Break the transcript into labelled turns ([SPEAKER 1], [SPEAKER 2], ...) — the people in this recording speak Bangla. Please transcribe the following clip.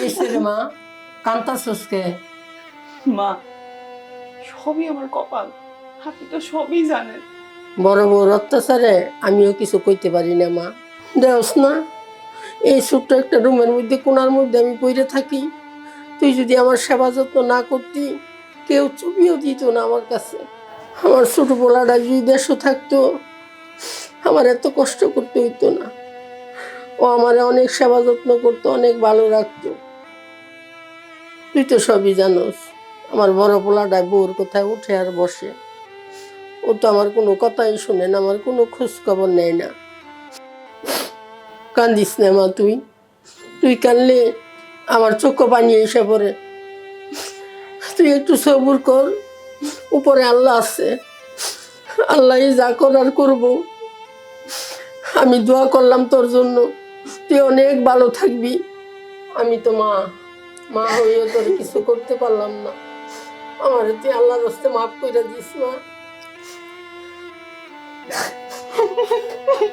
[SPEAKER 1] হয়েছে রে মা কান্তাসকে
[SPEAKER 2] মা সবই আমার কপাল। আপনি তো সবই জানেন।
[SPEAKER 1] বড় বড় অত্যাচারে আমিও কিছু কইতে পারি না মা। দেওস না এই ছোট্ট একটা রুমের মধ্যে কোনার মধ্যে আমি পড়ে থাকি। তুই যদি আমার সেবা যত্ন না করতি কেউ চুপিও দিত না আমার কাছে। আমার ছোট পোলাটা যদি দেশও থাকতো আমার এত কষ্ট করতে হইতো না। ও আমার অনেক সেবা যত্ন করতো অনেক ভালো রাখতো। তুই তো সবই জানোস, আমার বড় পোলাটা বউর কোথায় উঠে আর বসে। ও তো আমার কোনো কথাই শুনে না, আমার কোনো খোঁজ খবর নেয় না। কান্দিস না মা তুই তুই কানলে আমার চোখ পানি এসে পড়ে। তুই একটু সবুর কর, উপরে আল্লাহ আছে। আল্লাহ যা করার করব। আমি দোয়া করলাম তোর জন্য, তুই অনেক ভালো থাকবি। আমি তো মা মা হয়েও তোর কিছু করতে পারলাম না আমার তুই আল্লাহর রস্তে মাফ করে দিস, মা Ha ha ha.